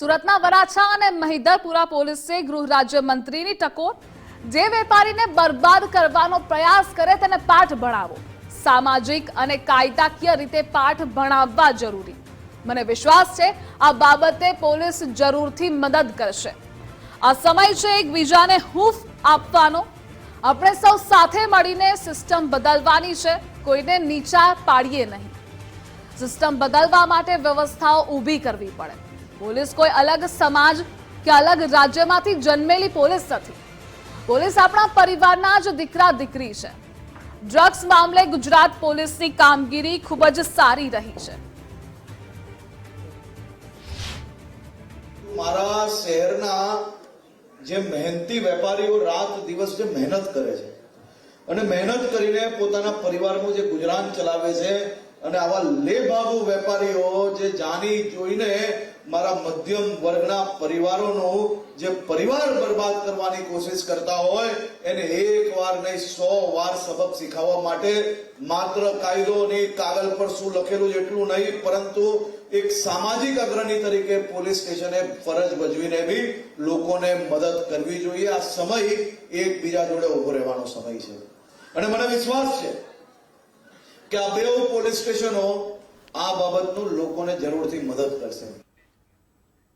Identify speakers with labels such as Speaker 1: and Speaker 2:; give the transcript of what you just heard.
Speaker 1: સુરતના વરાછા અને મહિધરપુરા પોલીસે ગૃહ રાજ્ય મંત્રીની ટકોર, જે વેપારીને બરબાદ કરવાનો પ્રયાસ કરે તેને પાઠ ભણાવો. સામાજિક અને કાયદાકીય રીતે પાઠ ભણાવવા જરૂરી. મને વિશ્વાસ છે, આ બાબતે પોલીસ જરૂરથી મદદ કરશે. આ સમય છે એકબીજાને હૂફ આપવાનો. આપણે સૌ સાથે મળીને સિસ્ટમ બદલવાની છે, કોઈને નીચા પાડીએ નહીં. સિસ્ટમ બદલવા માટે વ્યવસ્થાઓ ઊભી કરવી પડે. પોલીસ કોઈ અલગ સમાજ કે અલગ રાજ્યમાંથી જન્મેલી પોલીસ નથી. પોલીસ આપણા પરિવારના જ દીકરા દીકરી છે. ડ્રગ્સ મામલે ગુજરાત પોલીસની કામગીરી ખૂબ જ સારી રહી છે.
Speaker 2: મારા શહેરના જે મહેનતી વેપારીઓ રાત દિવસ જે મહેનત કરે છે અને મહેનત કરીને પોતાના પરિવારનું જે ગુજરાન ચલાવે છે અને આવા લેભાગુ વેપારીઓ જે જાણી જોઈને મારા મધ્યમ વર્ગના પરિવારોનું જે પરિવાર બરબાદ કરવાની કોશિશ કરતા હોય, એને એક વાર નહીં, સો વાર સબક શીખવવા માટે માત્ર કાયદો નહીં કાગળ પર શું લખેલું એટલું નહીં, પરંતુ એક સામાજિક અગ્રણી તરીકે પોલીસ સ્ટેશને ફરજ ભજવીને બી લોકોને મદદ કરવી જોઈએ. આ સમય એકબીજા જોડે ઊભો રહેવાનો સમય છે. અને મને વિશ્વાસ છે કે આ બે પોલીસ સ્ટેશનો આ બાબતનું લોકોને જરૂરથી મદદ કરશે.